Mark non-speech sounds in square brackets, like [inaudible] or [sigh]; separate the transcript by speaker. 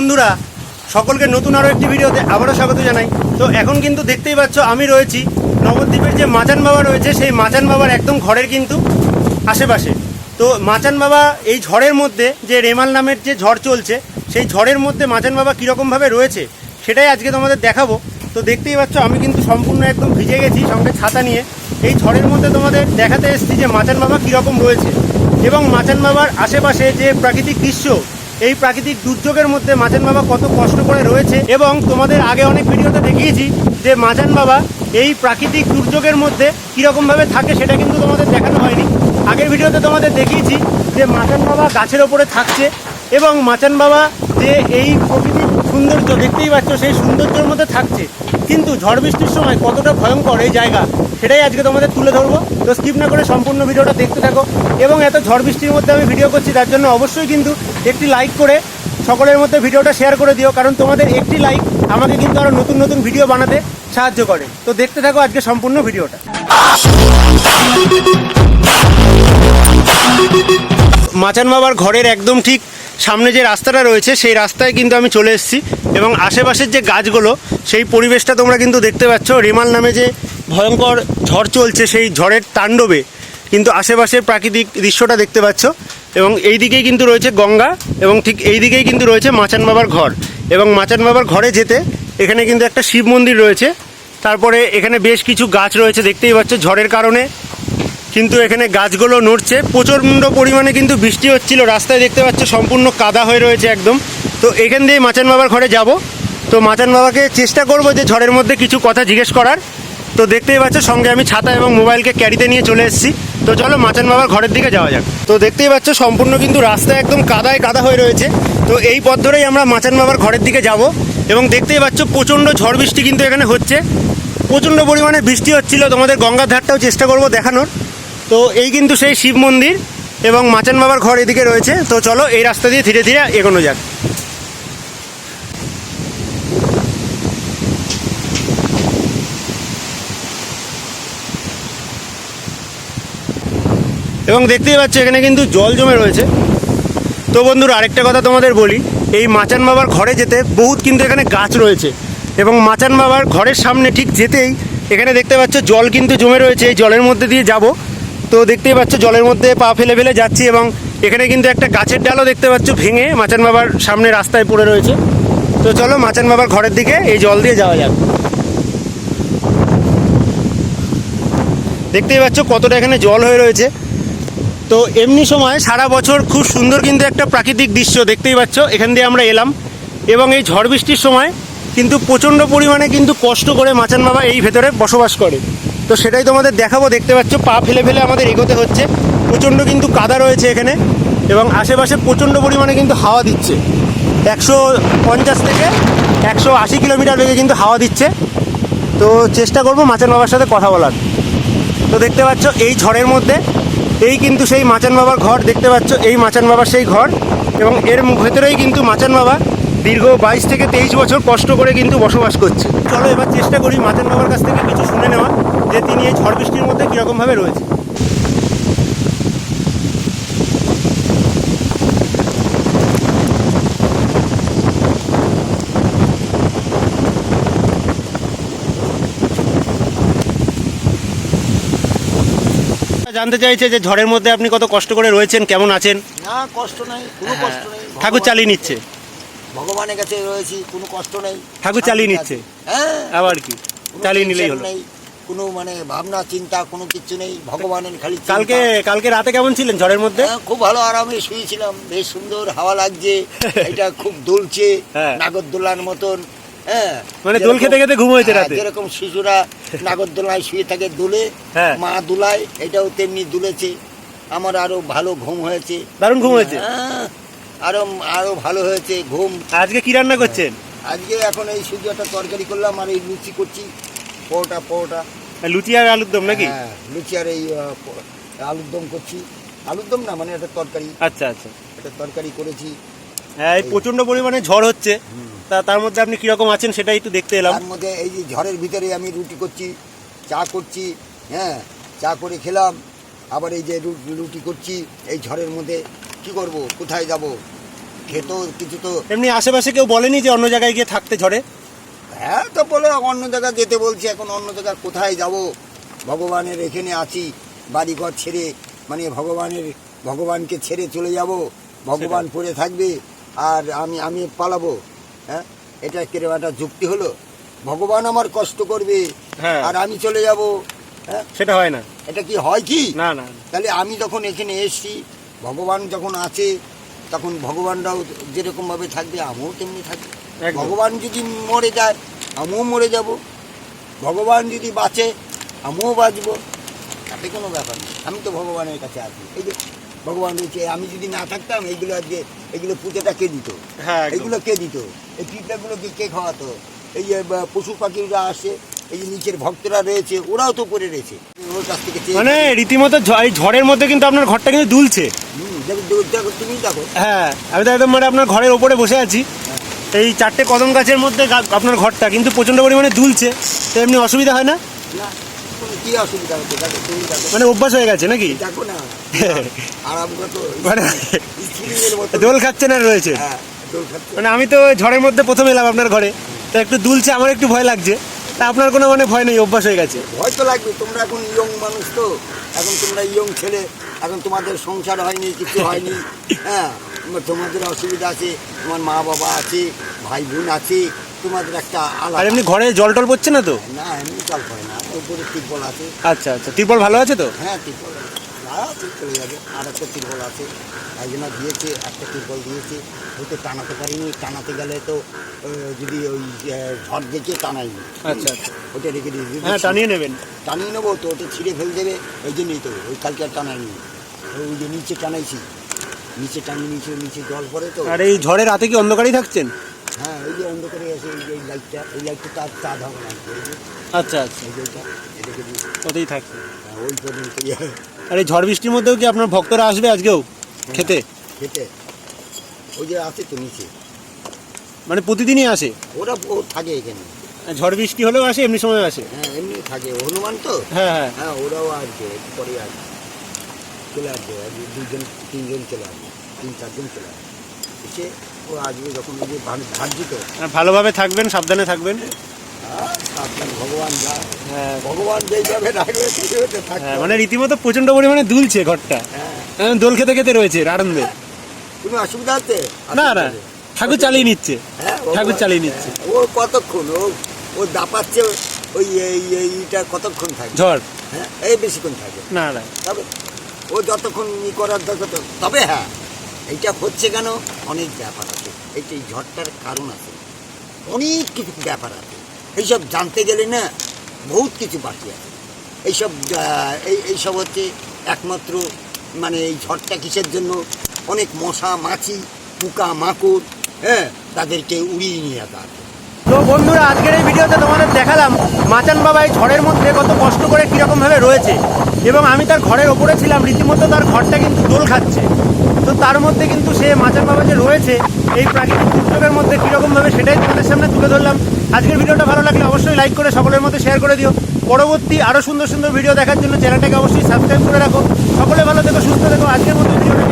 Speaker 1: বন্ধুরা, সকলকে নতুন আরও একটি ভিডিওতে আবারও স্বাগত জানাই। তো এখন কিন্তু দেখতেই পাচ্ছ, আমি রয়েছি নবদ্বীপের যে মাচান বাবা রয়েছে, সেই মাচান বাবার একদম ঘরের কিন্তু আশেপাশে। তো মাচান বাবা এই ঝড়ের মধ্যে যে রেমাল নামের যে ঝড় চলছে, সেই ঝড়ের মধ্যে মাচান বাবা কীরকমভাবে রয়েছে, সেটাই আজকে তোমাদের দেখাবো। তো দেখতেই পাচ্ছ, আমি কিন্তু সম্পূর্ণ একদম ভিজে গেছি, সঙ্গে ছাতা নিয়ে। এই ঝড়ের মধ্যে তোমাদের দেখাতে এসেছি যে মাচান বাবা কীরকম রয়েছে। এবং মাচান বাবার আশেপাশে যে প্রাকৃতিক দৃশ্য এই প্রাকৃতিক দুর্যোগের মধ্যে মাজান বাবা কত কষ্ট করে রয়েছে এবং তোমাদের আগে অনেক ভিডিওতে দেখিয়েছি যে মাজান বাবা এই প্রাকৃতিক দুর্যোগের মধ্যে কীরকমভাবে থাকে সেটা কিন্তু তোমাদের দেখানো হয়নি। আগের ভিডিওতে তোমাদের দেখিয়েছি যে মাচান বাবা গাছের ওপরে থাকছে এবং মাচান বাবা যে এই প্রকৃতির সৌন্দর্য দেখতেই পাচ্ছ, সেই সৌন্দর্যের মধ্যে থাকছে। কিন্তু ঝড় বৃষ্টির সময় কতটা ভয়ঙ্কর এই জায়গা, সেটাই আজকে তোমাদের তুলে ধরবো। তো স্কিপ না করে সম্পূর্ণ ভিডিওটা দেখতে থাকো। এবং এত ঝড় বৃষ্টির মধ্যে আমি ভিডিও করছি, তার জন্য অবশ্যই কিন্তু একটি লাইক করে সকলের মধ্যে ভিডিওটা শেয়ার করে দিও, কারণ তোমাদের একটি লাইক আমাকে কিন্তু আরও নতুন নতুন ভিডিও বানাতে সাহায্য করে। তো দেখতে থাকো আজকে সম্পূর্ণ ভিডিওটা। মাচান বাবার ঘরের একদম ঠিক সামনে যে রাস্তাটা রয়েছে, সেই রাস্তায় কিন্তু আমি চলে এসেছি এবং আশেপাশের যে গাছগুলো, সেই পরিবেশটা তোমরা কিন্তু দেখতে পাচ্ছ। রিমাল নামে যে ভয়ঙ্কর ঝড় চলছে, সেই ঝড়ের তাণ্ডবে কিন্তু আশেপাশের প্রাকৃতিক দৃশ্যটা দেখতে পাচ্ছ। এবং এই দিকেই কিন্তু রয়েছে গঙ্গা এবং ঠিক এই দিকেই কিন্তু রয়েছে মাচান বাবার ঘর। এবং মাচান বাবার ঘরে যেতে এখানে কিন্তু একটা শিব মন্দির রয়েছে। তারপরে এখানে বেশ কিছু গাছ রয়েছে, দেখতেই পাচ্ছ। ঝড়ের কারণে কিন্তু এখানে গাছগুলো নড়ছে। প্রচণ্ড পরিমাণে কিন্তু বৃষ্টি হচ্ছিল। রাস্তায় দেখতে পাচ্ছ সম্পূর্ণ কাদা হয়ে রয়েছে একদম। তো এখান দিয়ে মাচান বাবার ঘরে যাব। তো মাচান বাবাকে চেষ্টা করব যে ঝড়ের মধ্যে কিছু কথা জিজ্ঞেস করার। তো দেখতেই পাচ্ছ সঙ্গে আমি ছাতা এবং মোবাইলকে ক্যারিতে নিয়ে চলে এসেছি। তো চলো মাচান বাবার ঘরের দিকে যাওয়া যাক। তো দেখতেই পাচ্ছ সম্পূর্ণ কিন্তু রাস্তা একদম কাদায় কাদা হয়ে রয়েছে। তো এই পথ ধরেই আমরা মাচান বাবার ঘরের দিকে যাব এবং দেখতেই পাচ্ছ প্রচণ্ড ঝড় বৃষ্টি কিন্তু এখানে হচ্ছে। প্রচণ্ড পরিমাণে বৃষ্টি হচ্ছিল। তোমাদের গঙ্গার ধারটাও চেষ্টা করব দেখানোর। তো এই কিন্তু সেই শিব মন্দির এবং মাচান বাবার ঘর এদিকে রয়েছে। তো চলো এই রাস্তা দিয়ে ধীরে ধীরে এগোনো যাক। এবং দেখতেই পাচ্ছ এখানে কিন্তু জল জমে রয়েছে। তো বন্ধুরা, আরেকটা কথা তোমাদের বলি, এই মাচান বাবার ঘরে যেতে বহুত কিন্তু এখানে গাছ রয়েছে এবং মাচান বাবার ঘরের সামনে ঠিক যেতেই এখানে দেখতে পাচ্ছ জল কিন্তু জমে রয়েছে। এই জলের মধ্যে দিয়ে যাব। তো দেখতেই পাচ্ছ, জলের মধ্যে পা ফেলে ফেলে যাচ্ছি এবং এখানে কিন্তু একটা গাছের ডালও দেখতে পাচ্ছ ভেঙে মাচান বাবার সামনে রাস্তায় পড়ে রয়েছে। তো চলো মাচান বাবার ঘরের দিকে এই জল দিয়ে যাওয়া যাক। দেখতেই পাচ্ছ কতটা এখানে জল হয়ে রয়েছে। তো এমনি সময় সারা বছর খুব সুন্দর কিন্তু একটা প্রাকৃতিক দৃশ্য দেখতেই পাচ্ছ, এখান দিয়ে আমরা এলাম। এবং এই ঝড় বৃষ্টির সময় কিন্তু প্রচণ্ড পরিমাণে কিন্তু কষ্ট করে মাচান বাবা এই ভেতরে বসবাস করে। তো সেটাই তোমাদের দেখাবো, দেখতে পাচ্ছ, পা ফেলে ফেলে আমাদের এগোতে হচ্ছে। প্রচণ্ড কিন্তু কাদা রয়েছে এখানে এবং আশেপাশে প্রচণ্ড পরিমাণে কিন্তু হাওয়া দিচ্ছে। একশো পঞ্চাশ থেকে একশো আশি কিলোমিটার বেগে কিন্তু হাওয়া দিচ্ছে। তো চেষ্টা করব মাচান বাবার সাথে কথা বলার। তো দেখতে পাচ্ছ, এই ঝড়ের মধ্যে, এই কিন্তু সেই মাচান বাবার ঘর, দেখতে পাচ্ছ, এই মাচান বাবার সেই ঘর এবং এর ভেতরেই কিন্তু মাচান বাবা দীর্ঘ বাইশ থেকে তেইশ বছর কষ্ট করে কিন্তু বসবাস করছে। চলো এবার চেষ্টা করি মাচান বাবার কাছ থেকে কিছু শুনে নেওয়া। যে তিনি এই ঝড় বৃষ্টির মধ্যে কীরকমভাবে রয়েছে। জানতে চাইছে যে ঝড়ের মধ্যে আপনি কত কষ্ট করে রয়েছেন কেমন আছেন?
Speaker 2: না কষ্ট নাই কোনো কষ্ট নেই।
Speaker 1: হ্যাঁ। ঠাকুর চালিয়ে নিচ্ছে।
Speaker 2: ভগবানের কাছে রয়েছি কোনো কষ্ট নেই।
Speaker 1: ঠাকুর চালিয়ে নিচ্ছে।
Speaker 2: হ্যাঁ।
Speaker 1: আবার কি? চালিয়ে নিলেই হলো।
Speaker 2: কোনো মানে ভাবনা চিন্তা কোনো কিছু নেই। ভগবানের খালি।
Speaker 1: কালকে কালকে রাতে কেমন ছিলেন ঝড়ের মধ্যে?
Speaker 2: হ্যাঁ, খুব ভালো আরামে শুয়েছিলাম। বেশ সুন্দর হাওয়া লাগছে। [laughs] এটা খুব দুলছে।
Speaker 1: হ্যাঁ।
Speaker 2: নাগরদোলার মতন। হ্যাঁ
Speaker 1: মানে দোল খেতে খেতে ঘুম হয়েছে
Speaker 2: হ্যাঁ,
Speaker 1: রাতে?
Speaker 2: যেরকম শিশুরা নাগরদোলায় শুয়ে থাকে দুলে। মা দুলায় এটাও তেমনি দুলেছে। আমার আরও ভালো ঘুম হয়েছে।
Speaker 1: দারুণ ঘুম হয়েছে?
Speaker 2: হ্যাঁ, আরও আরও ভালো হয়েছে ঘুম।
Speaker 1: আজকে কি রান্না করছেন?
Speaker 2: আজকে এখন এই একটা তরকারি করলাম আর এই লুচি করছি। পরোটা পরোটা।
Speaker 1: লুচি আর আলুর দম নাকি?
Speaker 2: হ্যাঁ লুচি আর এই আলুর দম করছি। আলুর দম না মানে একটা তরকারি।
Speaker 1: আচ্ছা আচ্ছা।
Speaker 2: একটা তরকারি করেছি।
Speaker 1: হ্যাঁ এই প্রচণ্ড পরিমাণে ঝড় হচ্ছে। তা তার মধ্যে আপনি কীরকম আছেন সেটাই একটু দেখতে এলাম।
Speaker 2: তার মধ্যে এই যে ঝড়ের ভিতরে আমি রুটি করছি চা করছি হ্যাঁ চা করে খেলাম। আবার এই যে রুটি করছি এই ঝড়ের মধ্যে কি করব কোথায় যাব? খেতো কিছু তো
Speaker 1: এমনি আশেপাশে কেউ বলেনি যে অন্য জায়গায় গিয়ে থাকতে ঝড়ে?
Speaker 2: হ্যাঁ তো বলে অন্য জায়গায় যেতে বলছি এখন অন্য জায়গায় কোথায় যাব? ভগবানের এখানে আছি বাড়িঘর ছেড়ে মানে ভগবানের ভগবানকে ছেড়ে চলে যাব ভগবান পড়ে থাকবে আর আমি আমি পালাবো হ্যাঁ? এটা কীরকম একটা যুক্তি হলো? ভগবান আমার কষ্ট করবে
Speaker 1: হ্যাঁ।
Speaker 2: আর আমি চলে যাব হ্যাঁ?
Speaker 1: সেটা হয় না।
Speaker 2: এটা কি হয় কি?
Speaker 1: না না।
Speaker 2: তাহলে আমি যখন এখানে এসছি ভগবান যখন আছে তখন ভগবানরাও যেরকমভাবে থাকবে আমিও তেমনি থাকবে। ভগবান যদি মরে যায় আমিও মরে যাব। ভগবান যদি বাঁচে আমিও বাঁচবো। তাতে কোনো ব্যাপার নেই। আমি তো ভগবানের কাছে আছি। এই যে ভগবান রয়েছে আমি যদি না থাকতাম এইগুলো আজকে এইগুলো পুজোটা কে দিত?
Speaker 1: হ্যাঁ।
Speaker 2: এইগুলো কে দিত? এই পিঁপড়াগুলোকে কে খাওয়াতো? এই যে পশু পাখিরা আসে এই যে নিচের ভক্তরা রয়েছে ওরাও তো পড়ে রয়েছে। ওর কাছ থেকে
Speaker 1: মানে রীতিমতো ঝড়ের মধ্যে কিন্তু আপনার ঘরটা কিন্তু দুলছে।
Speaker 2: তুমি দেখো।
Speaker 1: হ্যাঁ আমি তো একদম মানে আপনার ঘরের ওপরে বসে আছি। এই চারটে কদম গাছের মধ্যে আপনার ঘরটা কিন্তু প্রচণ্ড পরিমাণে দুলছে তো এমনি অসুবিধা হয় না? মানে অভ্যাস হয়ে গেছে নাকি? [laughs] মানে দোল খাচ্ছে না রয়েছে?
Speaker 2: হ্যাঁ
Speaker 1: মানে আমি তো ঝড়ের মধ্যে প্রথম এলাম আপনার ঘরে তো একটু দুলছে আমার একটু ভয় লাগছে তা আপনার কোনো মানে ভয় নেই অভ্যাস হয়ে গেছে?
Speaker 2: ভয় তো লাগবে তোমরা এখন ইয়ং মানুষ তো এখন তোমরা ইয়ং ছেলে এখন তোমাদের সংসার হয়নি কিছু হয়নি হ্যাঁ। তোমাদের অসুবিধা আছে তোমার মা বাবা আছে ভাই বোন আছে তোমাদের একটা
Speaker 1: আর
Speaker 2: আলাদা
Speaker 1: এমনি ঘরে জল টল পড়ছে না তো?
Speaker 2: না এমনি জল হয় না উপরে তিরপল আছে।
Speaker 1: আচ্ছা আচ্ছা তিরপল ভালো আছে তো?
Speaker 2: হ্যাঁ তিরপল না ঠিক চলে যাবে। আর একটা তিরপল আছে একজনা দিয়েছে একটা তিরপল দিয়েছে হয়তো টানাতে পারিনি টানাতে গেলে তো যদি ওই ঝড় দেখে টানাইনি
Speaker 1: আচ্ছা আচ্ছা।
Speaker 2: ওটা রেখে দিয়েছি।
Speaker 1: হ্যাঁ টানিয়ে নেবেন।
Speaker 2: টানিয়ে নেব তো ওটা ছিঁড়ে ফেলে দেবে ওই জন্যই তো ওই কালকে আর টানাইনি ওই যে নিচে টানাইছি। নিচে টানিয়ে নিচে নিচে জল পড়ে তো।
Speaker 1: আর এই ঝড়ে রাতে কি অন্ধকারেই থাকছেন?
Speaker 2: হ্যাঁ এই যে অন্ধকারে আছে এই যে লাইটটা এই লাইটটা তার চাঁদ হবে না।
Speaker 1: আচ্ছা আচ্ছা। ওতেই থাকছে
Speaker 2: হ্যাঁ, ওই পর্যন্ত
Speaker 1: আর এই ঝড় বৃষ্টির মধ্যেও কি আপনার ভক্তরা আসবে আজকেও খেতে?
Speaker 2: খেতে। ওই যে আছে তো নিচে।
Speaker 1: মানে প্রতিদিনই আসে?
Speaker 2: ওরা ও থাকে এখানে।
Speaker 1: ঝড় বৃষ্টি হলেও আসে এমনি সময় আসে?
Speaker 2: হ্যাঁ এমনি থাকে। হনুমান তো?
Speaker 1: হ্যাঁ হ্যাঁ।
Speaker 2: হ্যাঁ ওরাও আসবে পরে আসবে। চলে আসবে দুজন তিনজন চলে আসবে তিন চারজন চলে আসবে। এসে ও আসবে যখন ওই যে ভাবছি তো
Speaker 1: ভালোভাবে থাকবেন সাবধানে থাকবেন।
Speaker 2: আপনার ভগবান যা
Speaker 1: হ্যাঁ।
Speaker 2: ভগবান রাখবে
Speaker 1: হ্যাঁ, মানে রীতিমতো প্রচণ্ড পরিমাণে দুলছে ঘরটা।
Speaker 2: হ্যাঁ।
Speaker 1: হ্যাঁ, দোল খেতে খেতে রয়েছে আনন্দে।
Speaker 2: কোনো অসুবিধা আছে?
Speaker 1: না না ঠাকুর চালিয়ে নিচ্ছে।
Speaker 2: হ্যাঁ
Speaker 1: ঠাকুর চালিয়ে নিচ্ছে।
Speaker 2: ও কতক্ষণ? ও ও দাপাচ্ছে ওই এইটা কতক্ষণ থাকবে
Speaker 1: ঝড়।
Speaker 2: হ্যাঁ এই বেশিক্ষণ থাকবে
Speaker 1: না না।
Speaker 2: তবে ও যতক্ষণ ই করার দরকার তবে হ্যাঁ এইটা হচ্ছে কেন? অনেক ব্যাপার আছে। এইটা এই ঝড়টার কারণ আছে। অনেক কিছু ব্যাপার আছে। এইসব জানতে গেলে না বহুত কিছু বাকি আছে। এইসব এই, এইসব হচ্ছে একমাত্র মানে এই ঝড়টা কিসের জন্য? অনেক মশা, মাছি, পোকা, মাকড় হ্যাঁ তাদেরকে উড়িয়ে নিয়ে আসা
Speaker 1: তো বন্ধুরা, আজকের এই ভিডিওতে তোমাদের দেখালাম মাচান বাবা এই ঝড়ের মধ্যে কত কষ্ট করে কীরকমভাবে রয়েছে। এবং আমি তার ঘরের ওপরে ছিলাম, রীতিমতো তার ঘরটা কিন্তু দোল খাচ্ছে। তো তার মধ্যে কিন্তু সে মাচার বাবা যে রয়েছে, এই প্রাকৃতিক দুর্যোগের মধ্যে কীরকমভাবে সেটাই তোমাদের সামনে তুলে ধরলাম। আজকের ভিডিওটা ভালো লাগলে অবশ্যই লাইক করে, সকলের মধ্যে শেয়ার করে দিও। পরবর্তী আরও সুন্দর সুন্দর ভিডিও দেখার জন্য চ্যানেলটাকে অবশ্যই সাবস্ক্রাইব করে রাখো। সকলে ভালো থেকো, সুস্থ থেকো। আজকের মতো ভিডিওটা